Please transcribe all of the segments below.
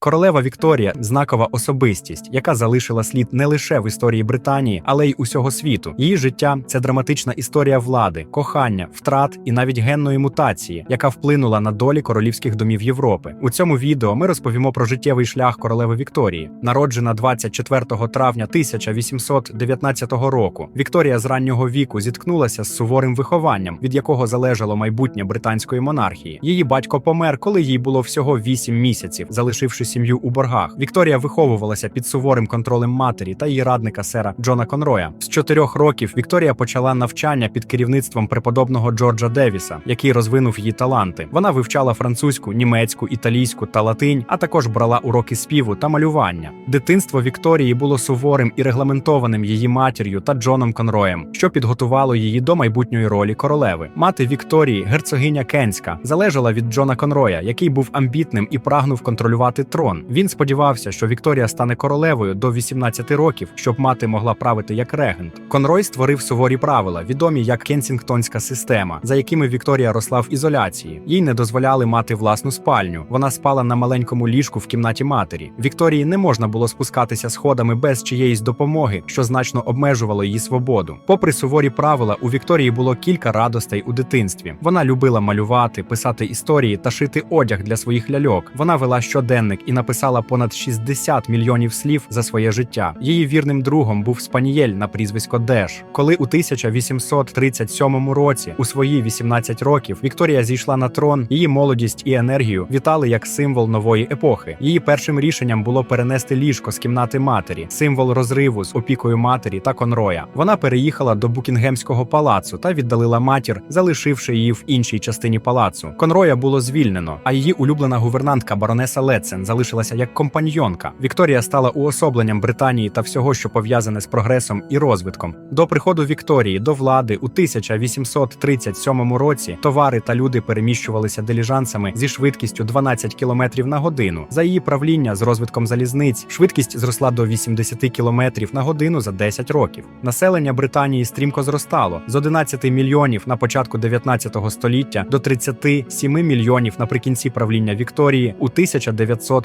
Королева Вікторія знакова особистість, яка залишила слід не лише в історії Британії, але й усього світу. Її життя це драматична історія влади, кохання, втрат і навіть генної мутації, яка вплинула на долі королівських домів Європи. У цьому відео ми розповімо про життєвий шлях королеви Вікторії, народжена 24 травня 1819 року. Вікторія з раннього віку зіткнулася з суворим вихованням, від якого залежало майбутнє британської монархії. Її батько помер, коли їй було всього 8 місяців, залишивши сім'ю у боргах. Вікторія виховувалася під суворим контролем матері та її радника сера Джона Конроя. З чотирьох років Вікторія почала навчання під керівництвом преподобного Джорджа Девіса, який розвинув її таланти. Вона вивчала французьку, німецьку, італійську та латинь, а також брала уроки співу та малювання. Дитинство Вікторії було суворим і регламентованим її матір'ю та Джоном Конроєм, що підготувало її до майбутньої ролі королеви. Мати Вікторії, герцогиня Кенська, залежала від Джона Конроя, який був амбітним і прагнув контролювати трон. Він сподівався, що Вікторія стане королевою до 18 років, щоб мати могла правити як регент. Конрой створив суворі правила, відомі як Кенсінгтонська система, за якими Вікторія росла в ізоляції. Їй не дозволяли мати власну спальню. Вона спала на маленькому ліжку в кімнаті матері. Вікторії не можна було спускатися сходами без чиєїсь допомоги, що значно обмежувало її свободу. Попри суворі правила, у Вікторії було кілька радостей у дитинстві. Вона любила малювати, писати історії та шити одяг для своїх ляльок. Вона вела щоденник і написала понад 60 мільйонів слів за своє життя. Її вірним другом був спанієль на прізвисько Деш. Коли у 1837 році, у свої 18 років, Вікторія зійшла на трон, її молодість і енергію вітали як символ нової епохи. Її першим рішенням було перенести ліжко з кімнати матері, символ розриву з опікою матері та конроя. Вона переїхала до Букінгемського палацу та віддалила матір, залишивши її в іншій частині палацу. Конроя було звільнено, а її улюблена гувернантка баронеса Лецен залишилася як компаньйонка. Вікторія стала уособленням Британії та всього, що пов'язане з прогресом і розвитком. До приходу Вікторії до влади у 1837 році товари та люди переміщувалися диліжансами зі швидкістю 12 км на годину. За її правління з розвитком залізниць швидкість зросла до 80 км на годину за 10 років. Населення Британії стрімко зростало з 11 мільйонів на початку 19 століття до 37 мільйонів наприкінці правління Вікторії у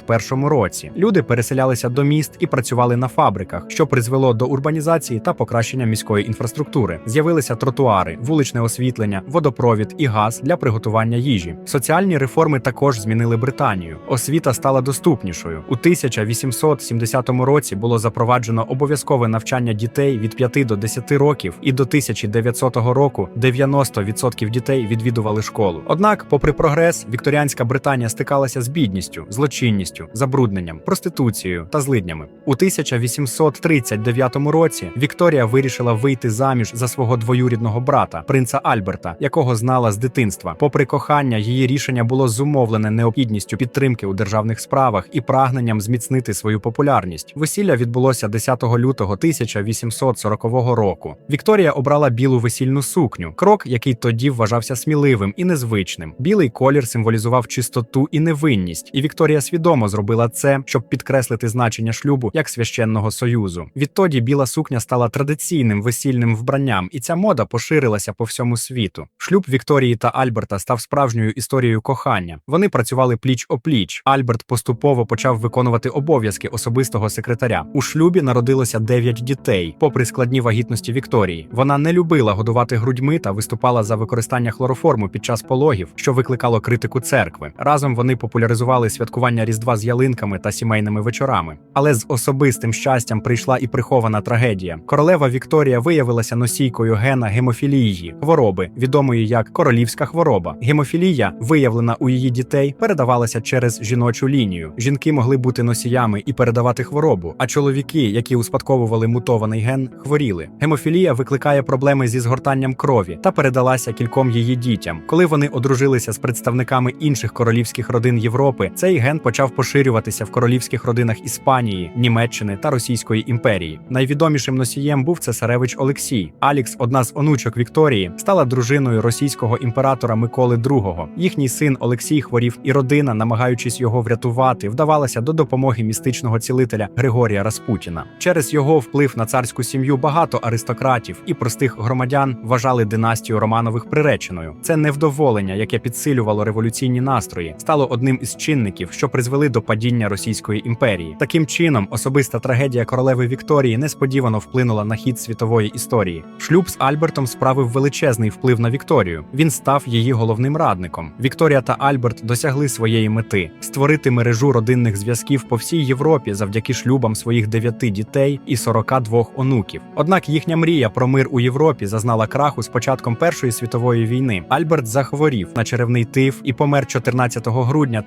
1901 році. Люди переселялися до міст і працювали на фабриках, що призвело до урбанізації та покращення міської інфраструктури. З'явилися тротуари, вуличне освітлення, водопровід і газ для приготування їжі. Соціальні реформи також змінили Британію. Освіта стала доступнішою. У 1870 році було запроваджено обов'язкове навчання дітей від 5 до 10 років, і до 1900 року 90% дітей відвідували школу. Однак, попри прогрес, вікторіанська Британія стикалася з бідністю, злочинністю, забрудненням, проституцією та злиднями. У 1839 році Вікторія вирішила вийти заміж за свого двоюрідного брата, принца Альберта, якого знала з дитинства. Попри кохання, її рішення було зумовлене необхідністю підтримки у державних справах і прагненням зміцнити свою популярність. Весілля відбулося 10 лютого 1840 року. Вікторія обрала білу весільну сукню, крок, який тоді вважався сміливим і незвичним. Білий колір символізував чистоту і невинність, і Вікторія свідомо зробила це, щоб підкреслити значення шлюбу як священного союзу. Відтоді біла сукня стала традиційним весільним вбранням, і ця мода поширилася по всьому світу. Шлюб Вікторії та Альберта став справжньою історією кохання. Вони працювали пліч опліч. Альберт поступово почав виконувати обов'язки особистого секретаря. У шлюбі народилося дев'ять дітей. Попри складні вагітності Вікторії, вона не любила годувати грудьми та виступала за використання хлороформу під час пологів, що викликало критику церкви. Разом вони популяризували святкування різдва з ялинками та сімейними вечорами. Але з особистим щастям прийшла і прихована трагедія. Королева Вікторія виявилася носійкою гена гемофілії, хвороби, відомої як королівська хвороба. Гемофілія, виявлена у її дітей, передавалася через жіночу лінію. Жінки могли бути носіями і передавати хворобу, а чоловіки, які успадковували мутований ген, хворіли. Гемофілія викликає проблеми зі згортанням крові та передалася кільком її дітям. Коли вони одружилися з представниками інших королівських родин Європи, цей ген почав поширюватися в королівських родинах Іспанії, Німеччини та Російської імперії. Найвідомішим носієм був цесаревич Олексій. Алікс, одна з онучок Вікторії, стала дружиною російського імператора Миколи II. Їхній син Олексій хворів, і родина, намагаючись його врятувати, вдавалася до допомоги містичного цілителя Григорія Распутіна. Через його вплив на царську сім'ю багато аристократів і простих громадян вважали династію Романових приреченою. Це невдоволення, яке підсилювало революційні настрої, стало одним із чинників, що призвели призвели до падіння Російської імперії. Таким чином, особиста трагедія королеви Вікторії несподівано вплинула на хід світової історії. Шлюб з Альбертом справив величезний вплив на Вікторію. Він став її головним радником. Вікторія та Альберт досягли своєї мети створити мережу родинних зв'язків по всій Європі завдяки шлюбам своїх дев'яти дітей і 42 онуків. Однак їхня мрія про мир у Європі зазнала краху з початком Першої світової війни. Альберт захворів на черевний тиф і помер 14 грудня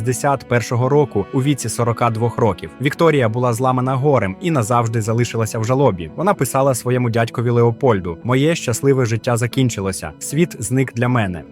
1861 року у віці 42 років. Вікторія була зламана горем і назавжди залишилася в жалобі. Вона писала своєму дядькові Леопольду: Моє щасливе життя закінчилося. Світ зник для мене.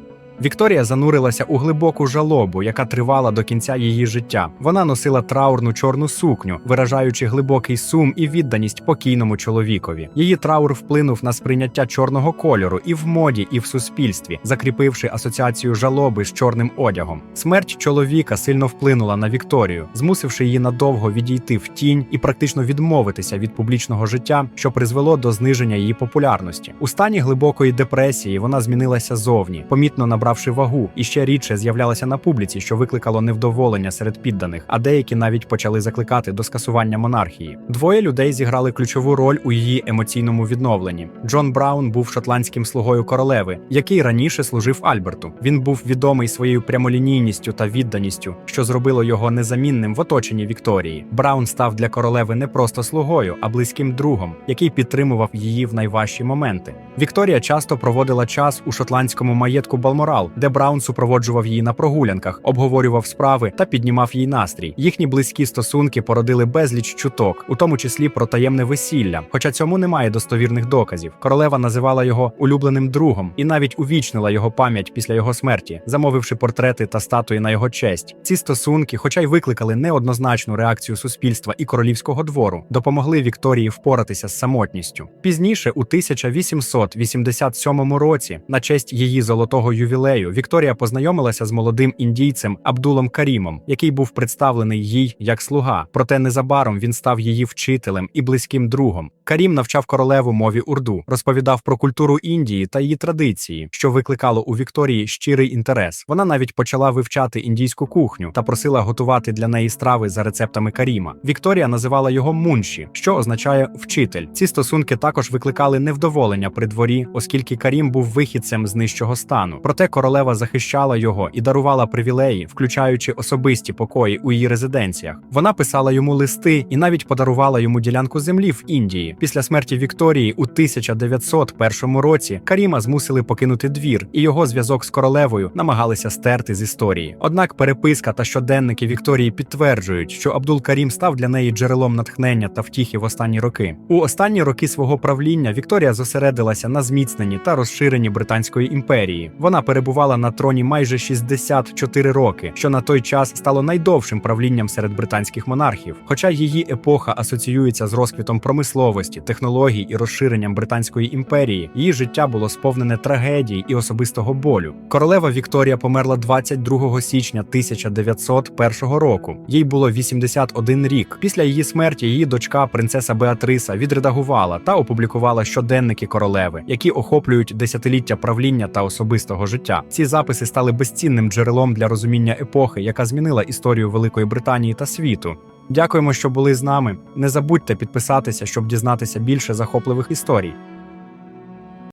Вікторія занурилася у глибоку жалобу, яка тривала до кінця її життя. Вона носила траурну чорну сукню, виражаючи глибокий сум і відданість покійному чоловікові. Її траур вплинув на сприйняття чорного кольору і в моді, і в суспільстві, закріпивши асоціацію жалоби з чорним одягом. Смерть чоловіка сильно вплинула на Вікторію, змусивши її надовго відійти в тінь і практично відмовитися від публічного життя, що призвело до зниження її популярності. У стані глибокої депресії вона змінилася зовні, помітно набравши вагу і ще рідше з'являлася на публіці, що викликало невдоволення серед підданих, а деякі навіть почали закликати до скасування монархії. Двоє людей зіграли ключову роль у її емоційному відновленні. Джон Браун був шотландським слугою королеви, який раніше служив Альберту. Він був відомий своєю прямолінійністю та відданістю, що зробило його незамінним в оточенні Вікторії. Браун став для королеви не просто слугою, а близьким другом, який підтримував її в найважчі моменти. Вікторія часто проводила час у шотландському маєтку Балморал, де Браун супроводжував її на прогулянках, обговорював справи та піднімав їй настрій. Їхні близькі стосунки породили безліч чуток, у тому числі про таємне весілля. Хоча цьому немає достовірних доказів. Королева називала його улюбленим другом і навіть увічнила його пам'ять після його смерті, замовивши портрети та статуї на його честь. Ці стосунки, хоча й викликали неоднозначну реакцію суспільства і королівського двору, допомогли Вікторії впоратися з самотністю. Пізніше, у 1887 році, на честь її золотого ювілею, Вікторія познайомилася з молодим індійцем Абдулом Карімом, який був представлений їй як слуга. Проте незабаром він став її вчителем і близьким другом. Карім навчав королеву мові урду, розповідав про культуру Індії та її традиції, що викликало у Вікторії щирий інтерес. Вона навіть почала вивчати індійську кухню та просила готувати для неї страви за рецептами Каріма. Вікторія називала його мунші, що означає вчитель. Ці стосунки також викликали невдоволення при дворі, оскільки Карім був вихідцем з нижчого стану. Проте королева захищала його і дарувала привілеї, включаючи особисті покої у її резиденціях. Вона писала йому листи і навіть подарувала йому ділянку землі в Індії. Після смерті Вікторії у 1901 році Каріма змусили покинути двір, і його зв'язок з королевою намагалися стерти з історії. Однак переписка та щоденники Вікторії підтверджують, що Абдул Карім став для неї джерелом натхнення та втіхи в останні роки. У останні роки свого правління Вікторія зосередилася на зміцненні та розширенні Британської імперії. Вона перебувала на троні майже 64 роки, що на той час стало найдовшим правлінням серед британських монархів. Хоча її епоха асоціюється з розквітом промисловості, технологій і розширенням Британської імперії, її життя було сповнене трагедій і особистого болю. Королева Вікторія померла 22 січня 1901 року. Їй було 81 рік. Після її смерті її дочка, принцеса Беатриса, відредагувала та опублікувала щоденники королеви, які охоплюють десятиліття правління та особистого життя. Ці записи стали безцінним джерелом для розуміння епохи, яка змінила історію Великої Британії та світу. Дякуємо, що були з нами. Не забудьте підписатися, щоб дізнатися більше захопливих історій.